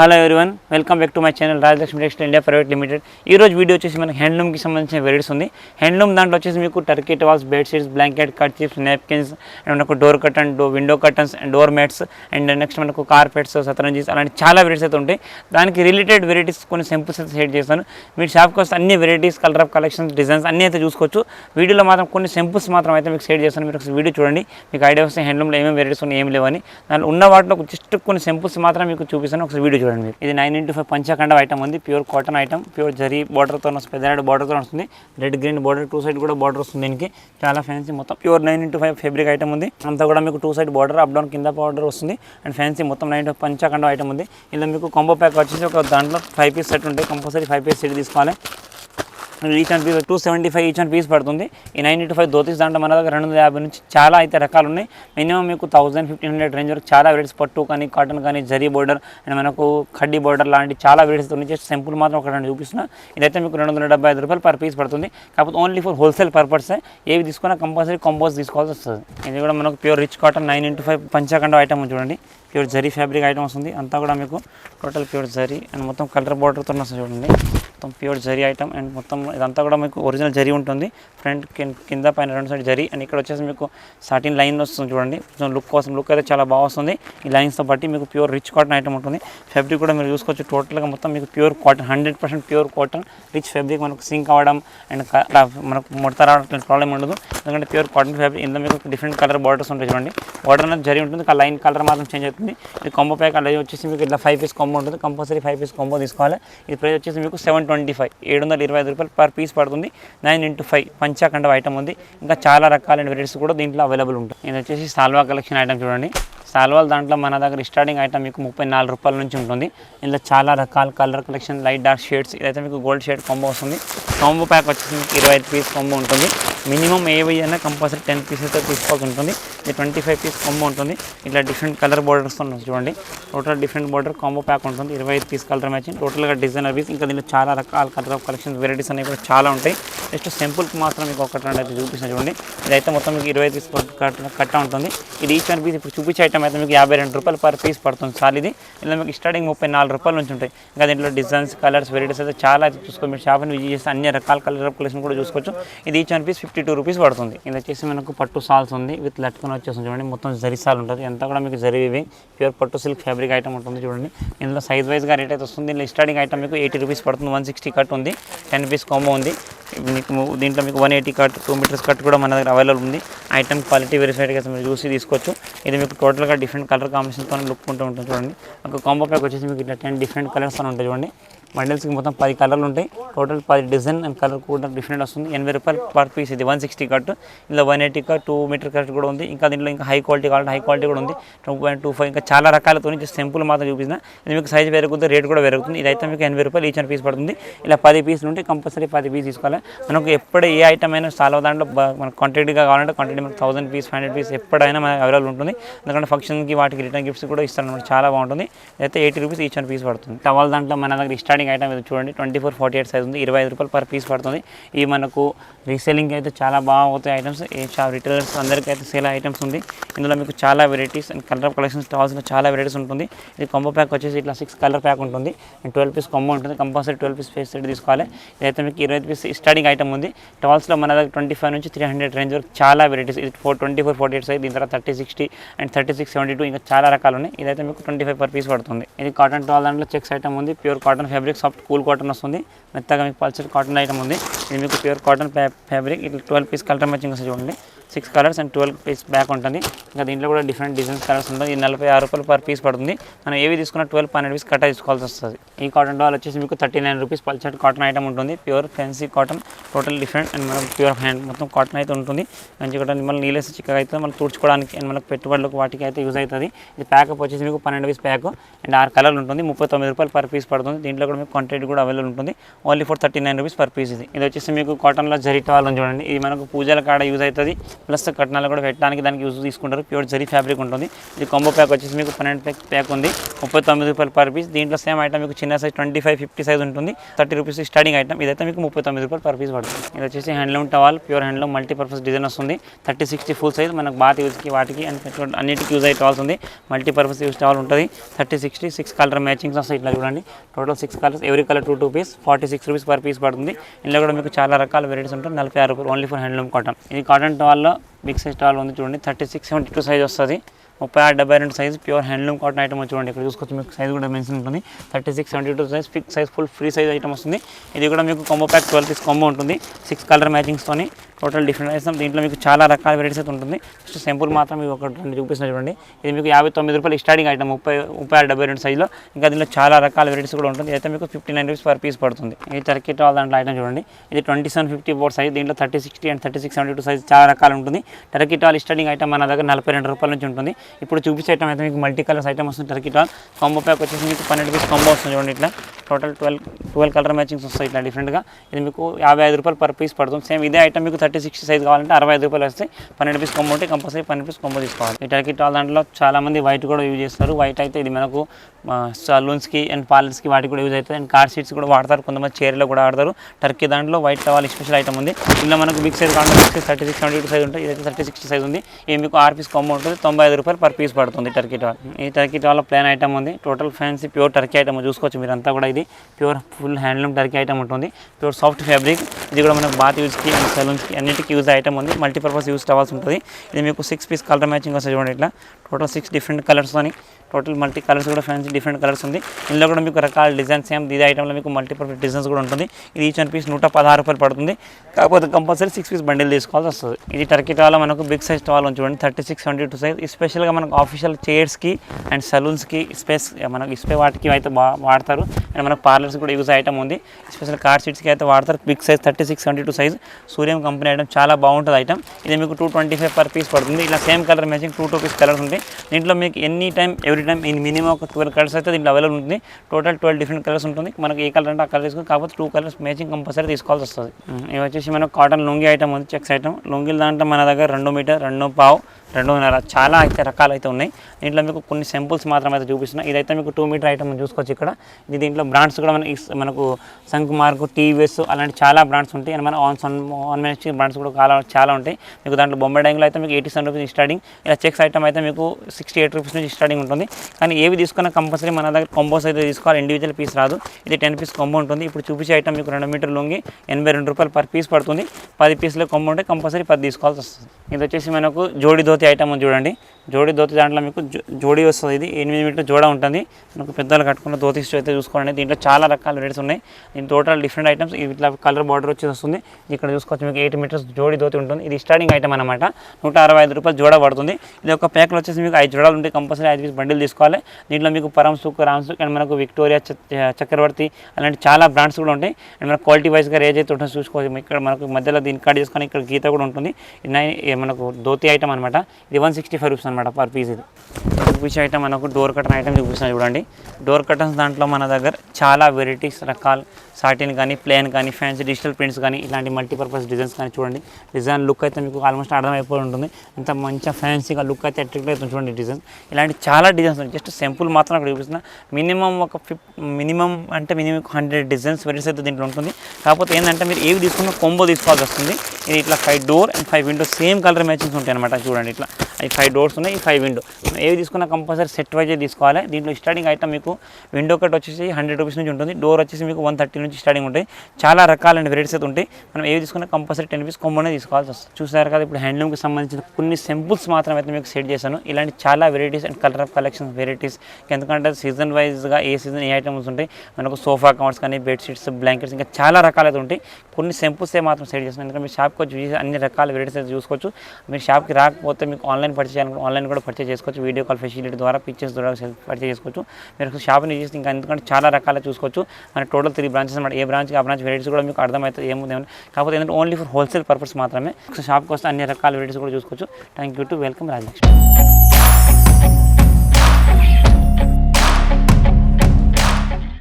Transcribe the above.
Hello everyone welcome back to my channel Rajalakshmi textile India private limited ఈ రోజు video వచ్చేసి మనకి హ్యాండ్లూమ్కి సంబంధించిన వెరైటీస్ ఉంది. హ్యాండ్లూమ్ దాంట్లో వచ్చేసి మీకు turkey towels bedsheets blanket cut chips napkins and మనకు door curtain door window curtains and door mats and next మనకు కార్పెట్స్ సతరంజీస్ అలాంటి చాలా వెరైటీస్ అయితే ఉంటాయి. దానికి రిలేటెడ్ వెరైటీస్ కొన్ని సింపుల్స్ అయితే షేర్ చేస్తాను. మీరు షాప్కి వస్తే అన్ని varieties colour of collections designs అన్ని అయితే చూసుకోవచ్చు. వీడియోలో మాత్రం కొన్ని సింపుల్స్ మాత్రం అయితే మీకు షేర్ చేస్తాను. మీరు ఒకసారి వీడియో చూడండి. మీకు ఐడియా వస్తే హ్యాండ్లూమ్లో ఏమేమి వెరైటీస్ ఉన్నాయి ఏమి లేవని. దాంట్లో ఉన్న వాటిలో జస్ట్ కొన్ని సింపుల్స్ మాత్రం మీకు చూపిస్తాను. ఒకసారి వీడియో చూడండి మీరు. ఇది నైన్ ఇంటూ ఫైవ్ పంచఖండ ఐటమ్ ఉంది. Pure cotton item pure zari బార్డర్తో పెద్ద బార్డర్తో వస్తుంది. Red green border two side కూడా బార్డర్ వస్తుంది దీనికి. చాలా ఫ్యాన్సీ మొత్తం pure nine into five fabric item ఉంది. అంతా కూడా మీకు two side border up down కింద బార్డర్ వస్తుంది. అండ్ ఫ్యాన్సీ మొత్తం నైన్ పంచఖండ ఐటమ్ ఉంది. ఇలా మీకు కాంబో ప్యాక్ వచ్చేసి ఒక దాంట్లో ఫైవ్ పీస్ సెట్ ఉంటాయి. కంపల్సరీ ఫైవ్ పీస్ సెట్ తీసుకోవాలి. Each and piece two seventy five each and piece పడుతుంది. ఈ నైన్ ఫైవ్ ధోతీస్ దాంట్లో మన దగ్గర రెండు వందల యాభై నుంచి చాలా అయితే రకాలు ఉన్నాయి మినిమం మీకు థౌసండ్ ఫిఫ్టీన్ హండ్రెడ్ రేంజ్ వరకు చాలా వెరైటీస్ పట్టు కానీ కాటన్ కానీ జరీ బోర్డర్ అండ్ మనకు కడ్డీ బోర్డర్ లాంటి చాలా వెరైటీస్ ఉన్నాయి. జస్ట్ సింపుల్ మాత్రం ఒక రెండు చూపిస్తున్నా. ఇదైతే మీకు రెండు వందల డెబ్బై ఐదు రూపాయలు పర్ పీస్ పడుతుంది. కాకపోతే ఓన్లీ ఫర్ హోల్సేల్ పర్పస్ ఏవి తీసుకున్నా కంపల్సరీ కంపోజ్ తీసుకోవాల్సి వస్తుంది. ఇది కూడా మనకు pure rich cotton nine into five పంచాఖండ item చూడండి. ప్యూర్ జరీ ఫ్యాబ్రిక్ ఐటమ్ వస్తుంది. అంతా కూడా మీకు టోటల్ ప్యూర్ జరీ అండ్ మొత్తం కలర్ బార్డర్తో వస్తుంది చూడండి. మొత్తం ప్యూర్ జరీ ఐటమ్ అండ్ మొత్తం ఇదంతా కూడా మీకు ఒరిజినల్ జరీ ఉంటుంది. ఫ్రంట్ కింద పైన రెండు సైడ్ జరీ అండ్ ఇక్కడ వచ్చేసి మీకు సాటిన్ లైన్ వస్తుంది చూడండి. కొంచెం లుక్ కోసం లుక్ అయితే చాలా బాగా వస్తుంది. ఈ లైన్స్తో బట్టి మీకు ప్యూర్ రిచ్ కాటన్ ఐటమ్ ఉంటుంది. ఫ్యాబ్రిక్ కూడా మీరు చూసుకోవచ్చు. టోటల్గా మొత్తం మీకు pure cotton hundred percent pure cotton rich fabric మనకు సింక్ అవ్వడం అండ్ మనకు ముడత రావడం ప్రాబ్లం ఉండదు. ఎందుకంటే ప్యూర్ కాటన్ ఫ్యాబ్రిక్ ఇందులో మీకు డిఫరెంట్ కలర్ బార్డర్స్ ఉంటాయి చూడండి. బార్డర్ అనేది జరీ ఉంటుంది. ఆ లైన్ కలర్ మాత్రం చేంజ్ అవుతుంది. ఇది కాంబో ప్యాక్ అలాగే వచ్చేసి మీకు ఇట్లా ఫైవ్ పీస్ కాంబో ఉంటుంది. కంపల్సరీ ఫైవ్ పీస్ కాంబో తీసుకోవాలి. ఇది ప్రైస్ వచ్చేసి మీకు సెవెన్ ట్వంటీ ఫైవ్ ఏడు వందల ఇరవై ఐదు రూపాయలు పర్ పీస్ పడుతుంది. నైన్ ఇంటూ ఫైవ్ పంచాఖండ ఐటమ్ ఉంది. ఇంకా చాలా రకాలైన వెరైటీస్ కూడా దీంట్లో అవైలబుల్ ఉంటాయి. ఇది వచ్చేసి సాల్వా కలెక్షన్ ఐటమ్ చూడండి. సాల్వాల్ దాంట్లో మన దగ్గర స్టార్టింగ్ ఐటమ్ మీకు ముప్పై నాలుగు రూపాయల నుంచి ఉంటుంది. ఇందులో చాలా రకాల colour collection light dark shades ఇదైతే మీకు గోల్డ్ షేడ్ కాంబో వస్తుంది. కాంబో ప్యాక్ వచ్చేసి మీకు ఇరవై ఐదు పీస్ కాంబో ఉంటుంది. మినిమం ఏవి అయినా కంపల్సరీ టెన్ పీసెస్ తీసుకోవాల్సి ఉంటుంది. ఇది ట్వంటీ ఫైవ్ పీస్ కాంబో ఉంటుంది. ఇట్లా డిఫరెంట్ కలర్ బోర్డర్స్ ఉంటుంది చూడండి. Total different border combo pack ఉంటుంది. ఇరవై ఐదు పీస్ కలర్ మ్యాచింగ్. టోటల్గా డిజైనర్ పీస్ ఇంకా దీనిలో చాలా రకాల కలర్ ఆఫ్ కలెక్షన్స్ వెరైటీస్ అనేవి కూడా చాలా ఉంటాయి. జస్ట్ సింపుల్కి మాత్రం మీకు ఒకటి రెండు అయితే చూపిస్తాను చూడండి. ఇదైతే మొత్తం మీకు ఇరవై పీస్ కట్ట కట్ట ఉంటుంది. ఇది ఈచ్ వన్ పీస్ ఇప్పుడు చూపించే ఐటమ్ అయితే మీకు యాభై రెండు రూపాయలు పర్ పీస్ పడుతుంది సార్ ఇది. ఇలా మీకు స్టార్టింగ్ ముప్పై నాలుగు రూపాయల నుంచి ఉంటాయి. ఇంకా దీంట్లో డిజైన్స్ కలర్స్ వెరైటీస్ అయితే చాలా అయితే చూసుకోవచ్చు. మీరు షాప్ని విజిట్ చేస్తే అన్ని రకాల కలర్ ఆఫ్ కలెక్షన్ కూడా చూసుకోవచ్చు. ఇది each one piece fifty two rupees పడుతుంది. ఇది వచ్చేసి మనకు పట్టు సాల్స్ ఉంది విత్ లట్టుకొని వచ్చేసి చూడండి. మొత్తం జరి సాల్ ఉంటుంది. ఎంత కూడా మీకు జరీ ఇవి ప్యూర్ పట్టు సిల్క్ ఫ్యాబ్రిక్ ఐటమ్ ఉంటుంది చూడండి. ఇందులో సైజ్ వైజ్గా రేట్ అయితే వస్తుంది. దీనిలో స్టార్టింగ్ ఐటమ్ మీకు ఎయిటీ రూపీస్ పడుతుంది. వన్ సిక్స్టీ కట్ ఉంది. టెన్ పీస్ కాంబో ఉంది. మీకు దీంట్లో మీకు one eighty cut two metres cut కూడా మన దగ్గర అవైలబుల్ ఉంది. ఐటమ్ క్వాలిటీ వెరిఫైడ్గా మీరు చూసి తీసుకోవచ్చు. ఇది మీకు టోటల్గా డిఫరెంట్ కలర్ కాంబినేషన్తో లుక్ ఉంటూ ఉంటుంది చూడండి. ఒక కాంబో ప్యాక్ వచ్చేసి మీకు ఇట్లా టెన్ డిఫరెంట్ కలర్స్ అని ఉంటాయి చూడండి. బండిల్స్కి మొత్తం పది కలర్లు ఉంటాయి. టోటల్ పది డిజైన్ అండ్ కలర్ కూడా డిఫరెంట్ వస్తుంది. ఎనభై రూపాయలు పర్ పీస్ ఇది. వన్ సిక్స్టీ కట్ ఇందులో one eighty cut two metre cut కూడా ఉంది. ఇంకా దీంట్లో ఇంకా హై క్వాలిటీ కావాలంటే హై క్వాలిటీ కూడా ఉంది. టూ పాయింట్ టూ ఫైవ్ ఇంకా చాలా రకాలతో నుంచి సింపుల్ మాత్రం చూపించిన ఇది మీకు సైజ్ పెరుగుతుంది రేట్ కూడా పెరుగుతుంది. ఇదైతే మీకు ఎనభై రూపాయలు ఈచ్ పీస్ పడుతుంది. ఇలా పది పీసులు ఉంటే కంపల్సరీ పది పీస్ తీసుకోవాలి. మనకు ఎప్పుడు ఏ ఐటమ్ అయినా చాలా దాంట్లో మనకు క్వాంటిటీగా కావాలంటే క్వాంటిటీ మనకు thousand piece five hundred piece ఎప్పుడైనా మనకు అవైలబుల్ ఉంటుంది. ఎందుకంటే ఫంక్షన్కి వాటికి రిటర్న్ గిఫ్ట్స్ కూడా ఇస్తారు చాలా బాగుంటుంది. అయితే ఎయిటీ రూపీస్ ఈచ్ పీస్ పడుతుంది. టవల్ దాంట్లో మన దగ్గర స్టార్ట్ స్టార్టింగ్ ఐటమ్ ఇది చూడండి. Twenty four forty eight size ఉంది. ఇరవై ఐదు రూపాయలు పర్ పీస్ పడుతుంది. ఇవి మనకు రీసెలింగ్ అయితే చాలా బాగా అవుతాయి ఐటమ్స్ షాప్ రిటైలర్స్ అందరికీ అయితే సేల్ ఐటమ్స్ ఉంది. ఇందులో మీకు చాలా వెరైటీస్ అండ్ కలర్ కలెక్షన్స్ కావాల్సిన చాలా వెరైటీస్ ఉంటుంది. ఇది కొంబో ప్యాక్ వచ్చేసి ఇట్లా సిక్స్ కలర్ ప్యాక్ ఉంటుంది. అండ్ ట్వెల్వ్ పీస్ కొంబో ఉంటుంది. Compulsory twelve piece face set తీసుకోవాలి. ఇదైతే మీకు ఇరవై పీస్ స్టార్టింగ్ ఐటమ్ ఉంది. టవల్స్లో మన దగ్గర ట్వంటీ ఫైవ్ నుంచి త్రీ హండ్రెడ్ రేంజ్ వరకు చాలా వెరైటీస్ ఇది four twenty four forty eight size దీని తర్వాత thirty sixty and thirty six seventy two ఇంకా చాలా రకాలు ఉన్నాయి. ఇదైతే మీకు ట్వంటీ ఫైవ్ పర్ పీస్ పడుతుంది. ఇది కాటన్ టవల్ దాంట్లో చెక్స్ ఐటమ్ ఉంది. Pure cotton fabric soft cool cotton వస్తుంది. మెత్తగా మీకు పల్చర్ కాటన్ ఐటమ్ ఉంది. ఇది మీకు ప్యూర్ కాటన్ ఫ్యాబ్రిక్ ఇట్లా ట్వెల్వ్ పీస్ కలర్ మ్యాచింగ్ వస్తుంది చూడండి. Six colours and twelve piece pack ఉంటుంది. ఇంకా దీంట్లో కూడా డిఫరెంట్ డిజైన్స్ కలర్స్ ఉంటుంది ఇది నలభై ఆరు రూపాయలు పర్ పీస్ పడుతుంది. మనం ఏవి తీసుకున్న ట్వెల్వ్ పన్నెండు పీస్ కట్ట తీసుకోవాల్సి వస్తుంది. ఈ కాటన్ డాల్ వచ్చేసి మీకు థర్టీ నైన్ రూపీస్ పల్చర్ కాటన్ ఐటమ్ ఉంటుంది. Pure fancy cotton total different and మనం ప్యూర్ హ్యాండ్ మొత్తం కాటన్ అయితే ఉంటుంది. మంచి కాటన్ మళ్ళీ నీళ్ళేసి చిక్కగా అయితే మళ్ళీ తుడుచుకోవడానికి అండ్ మనకు పెట్టుబడులకు వాటికి అయితే యూజ్ అవుతుంది. ఇది ప్యాకప్ వచ్చేసి మీకు పన్నెండు పీస్ ప్యాక్ అండ్ ఆరు కలర్లు ఉంటుంది. ముప్పై తొమ్మిది రూపాయలు పర్ పీస్ పడుతుంది. దీంట్లో కూడా మీకు క్వాంటిటీ కూడా అవైలబుల్ ఉంటుంది. Only for thirty nine rupees per piece ఇది. ఇది వచ్చేసి మీకు కాటన్లో జరీ టవాల్ చూడండి. ఇది మనకు పూజల కాడ యూజ్ అవుతుంది. ప్లస్ కట్నాలు కూడా పెట్టడానికి దానికి యూజ్ తీసుకుంటారు. ప్యూర్ జరీ ఫ్యాబ్రిక్ ఉంటుంది. ఇది కాంబో ప్యాక్ వచ్చేసి మీకు పన్నెండు ప్యాక్ ప్యాక్ ఉంది. ముప్పై తొమ్మిది రూపాయలు పర్ పీస్. దీంట్లో సేమ్ ఐటమ్ మీకు చిన్న size twenty five fifty size ఉంటుంది. థర్టీ రూపీస్ స్టార్టింగ్ ఐటమ్ ఇదైతే మీకు ముప్పై తొమ్మిది రూపాయలు పర్ పీస్ పడుతుంది. ఇది వచ్చేసి handloom towel pure handloom multipurpose design వస్తుంది. థర్టీ సిక్స్టీ ఫుల్ సైజ్ మనకు బాత్ యూజ్కి వాటికి అండ్ అన్నిటికీ యూజ్ అయ్యే టవాల్స్ ఉంది. మల్టీపర్పస్ యూజ్ టవాల్ ఉంటుంది. Thirty sixty six colour matchings వస్తాయి ఇట్లా చూడండి. Total six colours every colour two two piece forty six rupees per piece పడుతుంది. ఇందులో కూడా మీకు చాలా రకాల వెరైటీస్ ఉంటాయి. నలభై ఆరు రూపాయలు ఓన్లీ ఫర్ హ్యాండ్లూమ్ కాటన్ ఇది కాటన్ టవాల్లో బిగ్ సైజ్ టాల్ ఉంది చూడండి. Thirty six seventy two size వస్తుంది. ముప్పై ఆరు డెబ్బై రెండు size pure handloom cotton item చూడండి. ఇక్కడ చూసుకోవచ్చు మీకు సైజ్ కూడా మెన్షన్ ఉంటుంది. Thirty six seventy two size fix size full free size item వస్తుంది. ఇది కూడా మీకు combo pack twelve piece combo ఉంటుంది. సిక్స్ కలర్ మ్యాచింగ్స్తోని టోటల్ డిఫరెంట్ ఐటమ్ దీంట్లో మీకు చాలా రకాల వెరైటీస్ అయితే ఉంటుంది. జస్ట్ సింపుల్ మాత్రం మీకు ఒక రెండు చూపిస్తున్న చూడండి. ఇది మీకు యాభై తొమ్మిది రూపాయలు స్టార్టింగ్ ఐటమ్ ముప్పై ముప్పై ఆరు డెబ్బై రెండు సైజులో ఇంకా దీంట్లో చాలా రకాల వెరైటీస్ కూడా ఉంటుంది. అయితే మీకు fifty nine rupees per piece పడుతుంది. ఇది టర్కీ టాల్ దాంట్లో ఐటమ్ చూడండి. ఇది twenty seven fifty four size దీంట్లో thirty sixty and thirty six seventy two size చాలా రకాలు ఉంటుంది. టర్కీ టాల్ స్టార్టింగ్ ఐటమ్ మన దగ్గర నలభై రెండు రూపాయల నుంచి ఉంటుంది. ఇప్పుడు చూపించే ఐటమ్ అయితే మీకు మల్టీ కలర్స్ ఐటమ్ వస్తుంది టర్కీ టాల్ కాంబో ప్యాక్ వచ్చేసి మీకు పన్నెండు పీస్ కాంబో వస్తుంది చూడండి ఇట్లా. Total twelve twelve colour matchings వస్తాయి ఇట్లా డిఫరెంట్గా ఇది మీకు యాభై ఐదు రూపాయలు పర్ పీస్ పడుతుంది. సేమ్ ఇదే ఐటమ్ మీకు థర్టీ సిక్స్టీ సైజ్ కావాలంటే అరవై ఐదు రూపాయలు వస్తాయి. పన్నెండు పీస్ కొమ్మ ఉంటే కంపల్సరీ పన్నెండు పీస్ కొంబో తీసుకోవాలి. ఈ టర్కీ టాల్ దాంట్లో చాలా మంది వైట్ కూడా యూజ్ చేస్తారు. వైట్ అయితే ఇది మనకు సలూన్స్కి అండ్ పార్లర్స్కి వాటికి కూడా యూజ్ అవుతుంది. అండ్ కార్ సీట్స్ కూడా వాడతారు. కొంతమంది చైర్లో కూడా ఆడతారు టర్కీ దాంట్లో వైట్ టవాల్ స్పెషల్ ఐటమ్ ఉంది. ఇలా మనకు బిగ్ సైజ్ కావాలి thirty six seventy two size ఉంటుంది ఇదైతే థర్టీ సిక్స్ సైజ్ ఉంది. ఇది మీకు ఆరు పీస్ కొమ్మ ఉంటుంది. తొంభై ఐదు రూపాయలు పర్ పీస్ పడుతుంది టర్కీ టాల్ ఈ టర్కీ టాల్ ప్లాన్ ఐటమ్ ఉంది. Total fancy pure turkey item చూసుకోవచ్చు మీరంతా కూడా. ఇది pure full handloom turkey item ఉంటుంది. ప్యూర్ సాఫ్ట్ ఫ్యాబ్రిక్ ఇది కూడా మనకు బాత్ యూజ్కి అండ్ సెలూన్స్కి అన్నిటికీ యూజ్ ఐటమ్ ఉంది. మల్టీపర్పస్ యూజ్ టవాల్సి ఉంటుంది. ఇది మీకు సిక్స్ పీస్ కలర్ మ్యాచింగ్ వస్తుంది చూడండి ఇట్లా. టోటల్ సిక్స్ డిఫరెంట్ కలర్స్ అని టోటల్ మల్టీ కలర్స్ కూడా ఫ్యాన్సీ డిఫరెంట్ కలర్స్ ఉంది. ఇందులో కూడా మీకు రకాల డిజైన్స్ సేమ్ ఇది ఐటమ్లో మీకు మల్టీపర్పస్ డిజైన్స్ కూడా ఉంటుంది. ఇది ఈచ్ వన్ పీస్ నూట పదహారు రూపాయలు పడుతుంది. కాకపోతే కంపల్సరీ సిక్స్ పీస్ బండిల్ తీసుకోవాల్సి వస్తుంది. ఇది టర్కీ టాలో మనకు బిగ్ సైజ్ టాల్ ఉంది చూడండి. Thirty six hundred two size స్పెషల్గా మనకు ఆఫీషియల్ చైర్స్కి అండ్ సలూన్స్కి స్పేస్ మనకు ఇస్పే వాటికి అయితే బా వాడతారు. అండ్ మనకు పార్లర్స్ కూడా యూజ్ ఐటమ్ ఉంది. స్పెషల్ కార్ సీట్స్కి అయితే వాడతారు. Big size thirty six seventy two size Suryam company item చాలా బాగుంటుంది ఐటమ్ ఇది మీకు two twenty five per piece పడుతుంది. ఇలా same colour matching two two piece colours ఉంటాయి దీంట్లో మీకు any time every time in minimum ఒక ట్వెల్వ్ కలర్స్ అయితే దీంట్లో అవైలబుల్ ఉంటుంది. టోటల్ ట్వెల్వ్ డిఫరెంట్ కలర్స్ ఉంటుంది. మనకి ఏ కలర్ అంటే ఆ కలర్ తీసుకుని కాకపోతే టూ కలర్స్ మ్యాచింగ్ కంపల్సరీ తీసుకోవాల్సి వస్తుంది. ఇవి వచ్చేసి మనకు కాటన్ లుంగి ఐటమ్ ఉంది చెక్స్ ఐటమ్ లుంగిల దాంట్లో మన దగ్గర రెండు మీటర్ రెండు పావు. రెండున్నర చాలా అయితే రకాలు అయితే ఉన్నాయి. దీంట్లో మీకు కొన్ని సింపుల్స్ మాత్రం అయితే చూపిస్తున్నాయి ఇదైతే మీకు టూ మీటర్ ఐటమ్ చూసుకోవచ్చు ఇక్కడ. ఇది దీంట్లో బ్రాండ్స్ కూడా మనకి మనకు సంక్ మార్కు టీవీఎస్ అలాంటి చాలా బ్రాండ్స్ ఉంటాయి. అండ్ మన on sun on match brands కూడా చాలా చాలా ఉంటాయి. మీకు దాంట్లో బొంబాయి డైంగ్లో అయితే మీకు ఎయిటీ సెవెన్ రూపీస్ స్టార్టింగ్ ఇలా చెక్స్ ఐటమ్ అయితే మీకు సిక్స్టీ ఎయిట్ రూపీస్ నుంచి స్టార్టింగ్ ఉంటుంది. కానీ ఏవి తీసుకున్నా కంపల్సరీ మన దగ్గర కొంబోస్ అయితే తీసుకోవాలి. ఇండివిజువల్ పీస్ రాదు. ఇది టెన్ పీస్ కొంబో ఉంటుంది. ఇప్పుడు చూపించే ఐటమ్ మీకు రెండు మీటర్ లొంగి ఎనభై రెండు రూపాయలు పర్ పీస్ పడుతుంది. పది పీసులు కొంబో ఉంటే కంపల్సరీ పది తీసుకోవాల్సి వస్తుంది. ఇది వచ్చేసి మనకు జోడి ధోతి ఐటమ్ చూడండి. జోడి ధోతి దాంట్లో మీకు జో- జోడి వస్తుంది. ఇది ఎనిమిది మీటర్ జోడ ఉంటుంది. మనకు పెద్దలు కట్టుకున్న ధోతి అయితే చూసుకోండి దీంట్లో చాలా రకాల రేట్స్ ఉన్నాయి. దీని టోటల్ డిఫరెంట్ ఐటమ్స్ ఇట్లా కలర్ బార్డర్ వచ్చి వస్తుంది. ఇక్కడ చూసుకోవచ్చు మీకు ఎయిట్ మీటర్స్ జోడి ధోతి ఉంటుంది. ఇది స్టార్టింగ్ ఐటమ్ అనమాట నూట అరవై ఐదు రూపాయలు జోడ పడుతుంది. ఇది ఒక ప్యాక్లో వచ్చేసి మీకు ఐదు జోడాలు ఉంటాయి. కంపల్సరీ ఐదు పీస్ బండిల్ తీసుకోవాలి. దీంట్లో మీకు పరమ్ సుక్ రామ్ సుక్ అండ్ మనకు విక్టోరియా చ- చక్రవర్తి అలాంటి చాలా బ్రాండ్స్ కూడా ఉంటాయి. అండ్ మనకు క్వాలిటీ వైజ్గా రేజ్ అయితే ఉంటుందో. చూసుకోవచ్చు. ఇక్కడ మనకు మధ్యలో దీని కార్డ్ చేసుకొని ఇక్కడ గీత కూడా ఉంటుంది. నైన్ మనకు ధోతి ఐటమ్ అనమాట ఇది వన్ సిక్స్టీ ఫైవ్ రూపీస్ అనమాట పర్ పీస్ ఇది. చూపించే ఐటమ్ మనకు డోర్ కటన్ ఐటమ్ చూపిస్తున్నాను చూడండి. డోర్ కటన్స్ దాంట్లో మన దగ్గర చాలా వెరైటీస్ రకాలు సాటిన్ కానీ ప్లేన్ కానీ ఫ్యాన్సీ డిజిటల్ ప్రింట్స్ కానీ ఇలాంటి మల్టీపర్పస్ డిజైన్స్ కానీ చూడండి. డిజైన్ లుక్ అయితే మీకు ఆల్మోస్ట్ అర్థమైపోయి ఉంటుంది. ఎంత మంచిగా ఫ్యాన్సీగా లుక్ అయితే అట్రాక్ట్ అవుతుంది చూడండి డిజైన్స్ ఇలాంటి చాలా డిజైన్స్ ఉన్నాయి. జస్ట్ సింపుల్ మాత్రం అక్కడ చూపిస్తున్నా. మినిమం ఒక ఫిఫ్ మినిమం అంటే మినిమం హండ్రెడ్ డిజైన్స్ వెరైటీస్ అయితే దీంట్లో ఉంటుంది. కాకపోతే ఏంటంటే మీరు ఏవి తీసుకున్నా కొంబో తీసుకోవాల్సి వస్తుంది. ఇది ఇట్లా five door and five window same colour matchings ఉంటాయి అనమాట చూడండి ఇట్లా. ఈ ఫైవ్ డోర్స్ ఉన్నాయి ఈ ఫైవ్ విండో ఏవి తీసుకున్నా కంపల్సరీ సెట్ వైజ్ తీసుకోవాలి. దీంట్లో స్టార్టింగ్ ఐటమ్ మీకు విండో కట్ వచ్చేసి హండ్రెడ్ రూపీస్ నుంచి ఉంటుంది. డోర్ వచ్చేసి మీకు వన్ థర్టీ నుంచి స్టార్టింగ్ ఉంటాయి. చాలా రకాలైన వెరైటీస్ అయితే ఉంటాయి. మనం ఏవి తీసుకున్నా కంపల్సరీ టెన్ రూపీస్ కొమ్మనే తీసుకోవాల్సి వస్తుంది. చూసారు కదా ఇప్పుడు హ్యాండ్లూమ్కి సంబంధించిన కొన్ని సింపుల్స్ మాత్రం అయితే మీకు సెట్ చేశాను. ఇలాంటి చాలా varieties and colour of collections varieties ఎందుకంటే సీజన్ వైజ్గా ఏ సీజన్ ఏ ఐటమ్స్ ఉంటాయి. మనకు సోఫా కవర్స్ కానీ బెడ్షీట్స్ బ్లాంకెట్స్ ఇంకా చాలా రకాలైతే ఉంటాయి. కొన్ని సింపుల్సే మాత్రం సెట్ చేస్తాను. ఎందుకంటే మీరు షాప్కి వచ్చి అన్ని రకాల వెరైటీస్ అయితే చూసుకోవచ్చు. మీరు షాప్కి రాకపోతే మీకు ఆన్లైన్ పర్చేస్ చేయాలనుకుంటే ఆన్లైన్ కూడా పర్చేస్ చేసుకోవచ్చు. వీడియో కాల్ ఫెసిలిటీ ద్వారా పిక్చర్స్ ద్వారా పర్చేస్ చేసుకోవచ్చు. మీరు షాప్ని చేసి ఇంకా ఎందుకంటే చాలా రకాల చూసుకోవచ్చు. మన టోటల్ త్రీ బ్రాంచ్ బ్రాంచెస్ అనమాట. ఏ బ్రాంచ్కి ఆ బ్రాంచ్ వెరైటీస్ కూడా మీకు అర్థమవుతుంది ఏముంది ఏమని కాకపోతే ఏంటంటే ఓన్లీ ఫర్ హోల్సేల్ పర్పస్ మాత్రమే. షాప్కి వస్తే అన్ని రకాల వెరైటీస్ కూడా చూసుకోవచ్చు. Thank you to welcome Rajalakshmi.